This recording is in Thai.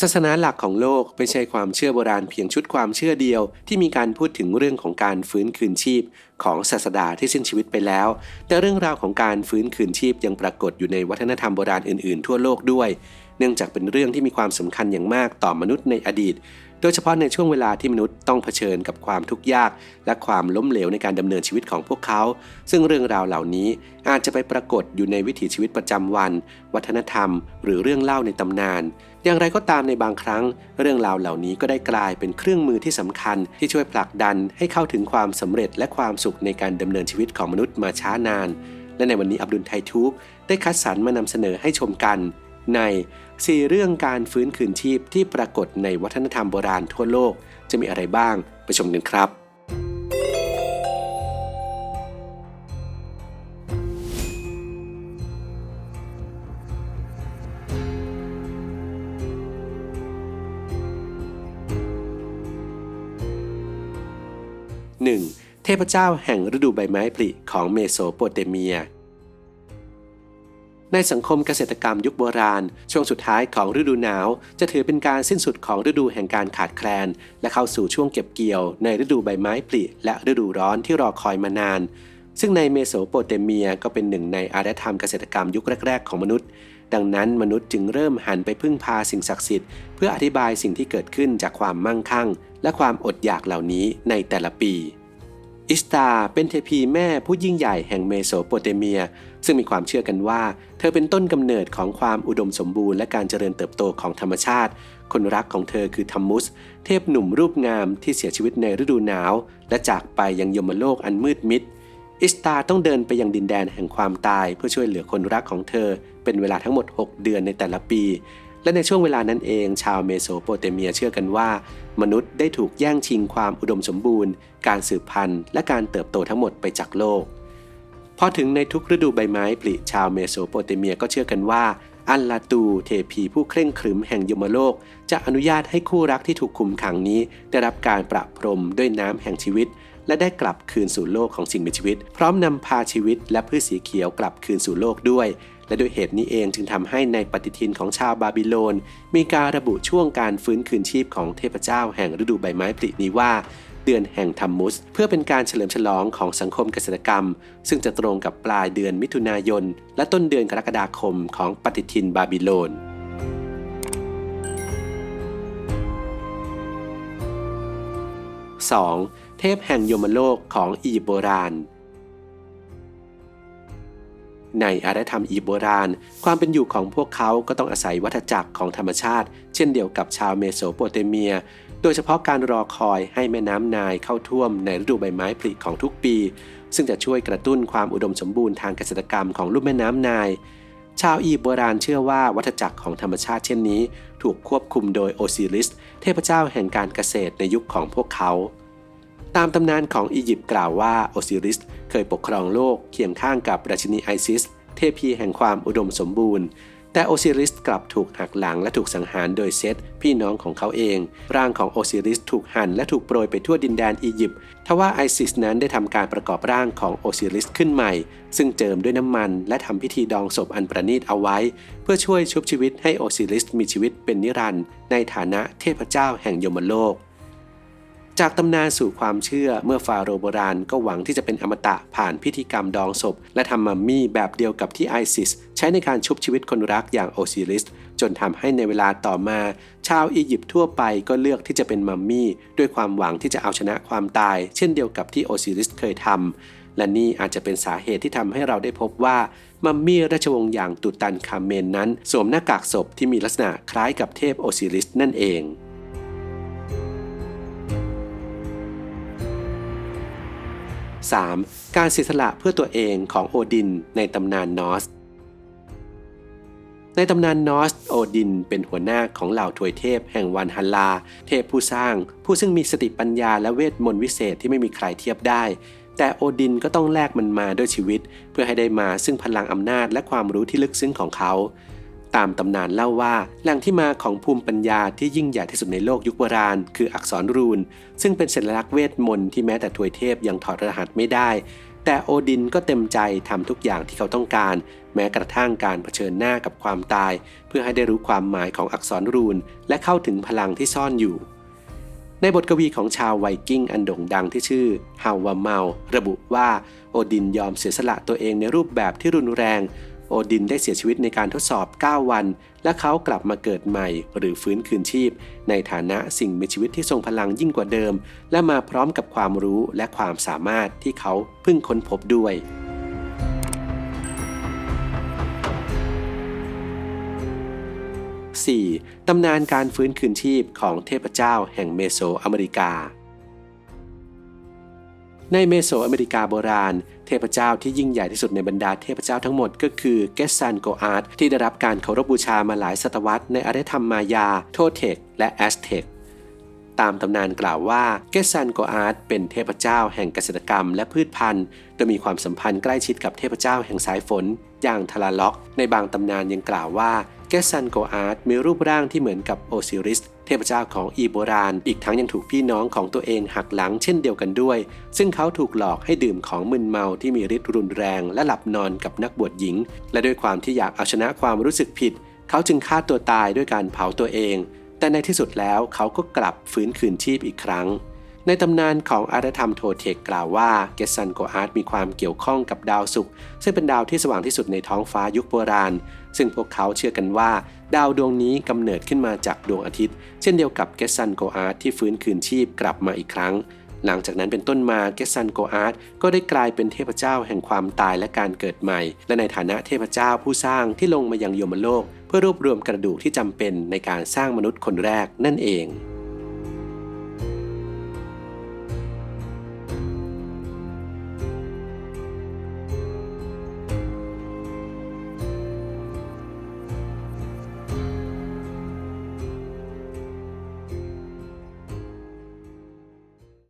ศาสนาหลักของโลกไม่ใช่ความเชื่อโบราณเพียงชุดความเชื่อเดียวที่มีการพูดถึงเรื่องของการฟื้นคืนชีพ ของศาสดาที่สิ้นชีวิตไปแล้ว แต่เรื่องราวของการฟื้นคืนชีพยังปรากฏอยู่ในวัฒนธรรมโบราณอื่นๆ ทั่วโลกด้วย เนื่องจากเป็นเรื่องที่มีความสำคัญอย่างมากต่อมนุษย์ในอดีต ดยเฉพาะในช่วงเวลาที่มนุษย์ต้องเผชิญกับความทุกข์ยาก และความล้มเหลวในการดำเนินชีวิตของพวกเขา ซึ่งเรื่องราวเหล่านี้อาจจะไปปรากฏอยู่ในวิถีชีวิตประจำวัน วัฒนธรรม หรือเรื่องเล่าในตำนาน อย่างไรก็ตามในบางครั้ง เรื่องราวเหล่านี้ก็ได้กลายเป็นเครื่องมือที่สำคัญ ที่ช่วยผลักดันให้เข้าถึงความสำเร็จและความสุขในการดำเนินชีวิตของมนุษย์มาช้านาน และในวันนี้อับดุลไททูบได้คัดสรรมานำเสนอให้ชมกัน ในสี่เรื่องการฟื้นคืนชีพที่ปรากฏในวัฒนธรรมโบราณทั่วโลกจะมีอะไรบ้างไปชมกันครับ 1. เทพเจ้าแห่งฤดูใบไม้ผลิของเมโสโปเตเมีย ในสังคมเกษตรกรรมยุคโบราณ ช่วงสุดท้ายของฤดูหนาว จะถือเป็นการสิ้นสุดของฤดูแห่งการขาดแคลน และเข้าสู่ช่วงเก็บเกี่ยวในฤดูใบไม้ผลิและฤดูร้อนที่รอคอยมานาน ซึ่งในเมโสโปเตเมียก็เป็นหนึ่งในอารยธรรมเกษตรกรรมยุคแรก ๆ ของมนุษย์ ดังนั้นมนุษย์จึงเริ่มหันไปพึ่งพาสิ่งศักดิ์สิทธิ์เพื่ออธิบายสิ่งที่เกิดขึ้นจากความมั่งคั่ง และความอดอยากเหล่านี้ในแต่ละปี อิสตาเป็นเทพีแม่ผู้ยิ่งใหญ่แห่งเมโสโปเตเมีย ซึ่งมีความเชื่อกันว่า เธอเป็นต้นกำเนิดของความอุดมสมบูรณ์และการเจริญเติบโตของธรรมชาติ คนรักของเธอคือทัมมุส เทพหนุ่มรูปงามที่เสียชีวิตในฤดูหนาว และจากไปยังยมโลกอันมืดมิด อิสตาต้องเดินไปยังดินแดนแห่งความตาย เพื่อช่วยเหลือคนรักของเธอ เป็นเวลาทั้งหมด 6 เดือนในแต่ละปี และในช่วงเวลานั้นเอง ชาวเมโสโปเตเมียเชื่อกันว่า มนุษย์ได้ถูกแย่งชิงความอุดมสมบูรณ์ การสืบพันธุ์ และการเติบโตทั้งหมดไปจากโลก พอถึงในทุกฤดูใบไม้ผลิชาวเมโสโปเตเมียก็เชื่อกันว่า อัลลาตูเทพีผู้เคร่งครึมแห่งยมโลก จะอนุญาตให้คู่รักที่ถูกคุมขังนี้ ได้รับการประพรมด้วยน้ำแห่งชีวิต และได้กลับคืนสู่โลกของสิ่งมีชีวิต พร้อมนำพาชีวิตและพืชสีเขียวกลับคืนสู่โลกด้วย และด้วยเหตุนี้เองจึงทำให้ในปฏิทินของชาวบาบิโลน มีการระบุช่วงการฟื้นคืนชีพของเทพเจ้าแห่งฤดูใบไม้ผลินี้ว่าเดือนแห่งทัมมุส เพื่อเป็นการเฉลิมฉลองของสังคมเกษตรกรรม ซึ่งจะตรงกับปลายเดือนมิถุนายน และต้นเดือนกรกฎาคมของปฏิทินบาบิโลน 2. เทพแห่งยมโลกของอียิปต์โบราณ ในอารยธรรมอียิปต์โบราณ ความเป็นอยู่ของพวกเขาก็ต้องอาศัยวัฏจักรของธรรมชาติ เช่นเดียวกับชาวเมโสโปเตเมีย โดยเฉพาะการรอคอยให้แม่น้ำนายเข้าท่วมในฤดูใบไม้ผลิของทุกปี ซึ่งจะช่วยกระตุ้นความอุดมสมบูรณ์ทางเกษตรกรรมของลุ่มแม่น้ำนายชาวอียิปต์โบราณเชื่อว่าวัฏจักรของธรรมชาติเช่นนี้ ถูกควบคุมโดยโอซิริส เทพเจ้าแห่งการเกษตรในยุคของพวกเขา ตามตำนานของอียิปต์กล่าวว่าโอซิริสเคยปกครองโลกเคียงข้างกับราชินีไอซิส เทพีแห่งความอุดมสมบูรณ์ แต่โอซิริสกลับถูกหักหลังและถูกสังหารโดยเซตพี่น้องของเขาเอง ร่างของโอซิริสถูกหั่นและถูกโปรยไปทั่วดินแดนอียิปต์ทว่าไอซิสนั้นได้ทำการประกอบร่างของโอซิริสขึ้นใหม่ ซึ่งเจิมด้วยน้ำมัน และทำพิธีดองศพอันประณีตเอาไว้ เพื่อช่วยชุบชีวิตให้โอซิริสมีชีวิตเป็นนิรันดร์ในฐานะเทพเจ้าแห่งยมโลก จากตำนานสู่ความเชื่อเมื่อฟาโรโบราณก็หวังที่จะเป็นอมตะผ่านพิธีกรรมดองศพ และทำมัมมี่แบบเดียวกับที่ไอซิส ใช้ในการชุบชีวิตคนรักอย่างโอซิริส จนทำให้ในเวลาต่อมา ชาวอียิปต์ทั่วไปก็เลือกที่จะเป็นมัมมี่ ด้วยความหวังที่จะเอาชนะความตาย เช่นเดียวกับที่โอซิริสเคยทำและนี่อาจจะเป็นสาเหตุที่ทำให้เราได้พบว่ามัมมี่ราชวงศ์อย่างตุตันคาเมนนั้น สวมหน้ากากศพที่มีลักษณะคล้ายกับเทพโอซิริสนั่นเอง 3. การเสียสละเพื่อตัวเองของโอดินในตำนานนอส ในตำนานนอสโอดินเป็นหัวหน้าของเหล่าถวยเทพแห่งวันฮัลลา เทพผู้สร้าง ผู้ซึ่งมีสติปัญญาและเวทมนต์วิเศษที่ไม่มีใครเทียบได้ แต่โอดินก็ต้องแลกมันมาด้วยชีวิต เพื่อให้ได้มาซึ่งพลังอำนาจและความรู้ที่ลึกซึ้งของเขา ตามตำนานเล่าว่าแหล่งที่มาของภูมิปัญญาที่ยิ่งใหญ่ที่สุดในโลกยุคโบราณ คืออักษรรูน ซึ่งเป็นสัญลักษณ์เวทมนต์ที่แม้แต่ทวยเทพยังถอดรหัสไม่ได้ แต่โอดินก็เต็มใจทำทุกอย่างที่เขาต้องการ แม้กระทั่งการเผชิญหน้ากับความตาย เพื่อให้ได้รู้ความหมายของอักษรรูน และเข้าถึงพลังที่ซ่อนอยู่ในบทกวีของชาวไวกิ้งอันโด่งดังที่ชื่อฮาวาเมา ระบุว่า โอดินยอมเสียสละตัวเองในรูปแบบที่รุนแรง โอดินได้เสียชีวิตในการทดสอบ 9 วัน และเขากลับมาเกิดใหม่ หรือฟื้นคืนชีพ ในฐานะสิ่งมีชีวิตที่ทรงพลังยิ่งกว่าเดิม และมาพร้อมกับความรู้และความสามารถที่เขาเพิ่งค้นพบด้วย 4. ตำนานการฟื้นคืนชีพของเทพเจ้าแห่งเมโสอเมริกา ในเมโสอเมริกาโบราณ เทพเจ้าที่ยิ่งใหญ่ที่สุดในบรรดาเทพเจ้าทั้งหมดก็คือเกสซันโกอาร์ตที่ได้รับการเคารพบูชามาหลายศตวรรษในอารยธรรมมายา โทเทกและแอสเทกตามตำนานกล่าวว่าเกสซันโกอาร์ตเป็นเทพเจ้าแห่งเกษตรกรรมและพืชพันธุ์ โดยมีความสัมพันธ์ใกล้ชิดกับเทพเจ้าแห่งสายฝน อย่างทาราล็อก ในบางตำนานยังกล่าวว่า เกสซันโกอาร์ตมีรูปร่างที่เหมือนกับโอซิริส เทพเจ้าของอีโบราณ อีกทั้งยังถูกพี่น้องของตัวเองหักหลังเช่นเดียวกันด้วย ซึ่งเขาถูกหลอกให้ดื่มของมึนเมาที่มีฤทธิ์รุนแรง และหลับนอนกับนักบวชหญิง และด้วยความที่อยากเอาชนะความรู้สึกผิด เขาจึงฆ่าตัวตายด้วยการเผาตัวเอง แต่ในที่สุดแล้วเขาก็กลับฟื้นคืนชีพอีกครั้ง ในตำนานของอารยธรรมโทเทกกล่าวว่าเกสันโกอาร์ตมีความเกี่ยวข้องกับดาวศุกร์ซึ่งเป็นดาวที่สว่างที่สุดในท้องฟ้ายุคโบราณ ซึ่งพวกเขาเชื่อกันว่า ดาวดวงนี้กำเนิดขึ้นมาจากดวงอาทิตย์ เช่นเดียวกับเกสันโกอาร์ตที่ฟื้นคืนชีพกลับมาอีกครั้ง หลังจากนั้นเป็นต้นมาเกสันโกอาร์ตก็ได้กลายเป็นเทพเจ้าแห่งความตายและการเกิดใหม่ และในฐานะเทพเจ้าผู้สร้างที่ลงมายังโยมโลก เพื่อรวบรวมกระดูกที่จำเป็นในการสร้างมนุษย์คนแรกนั่นเอง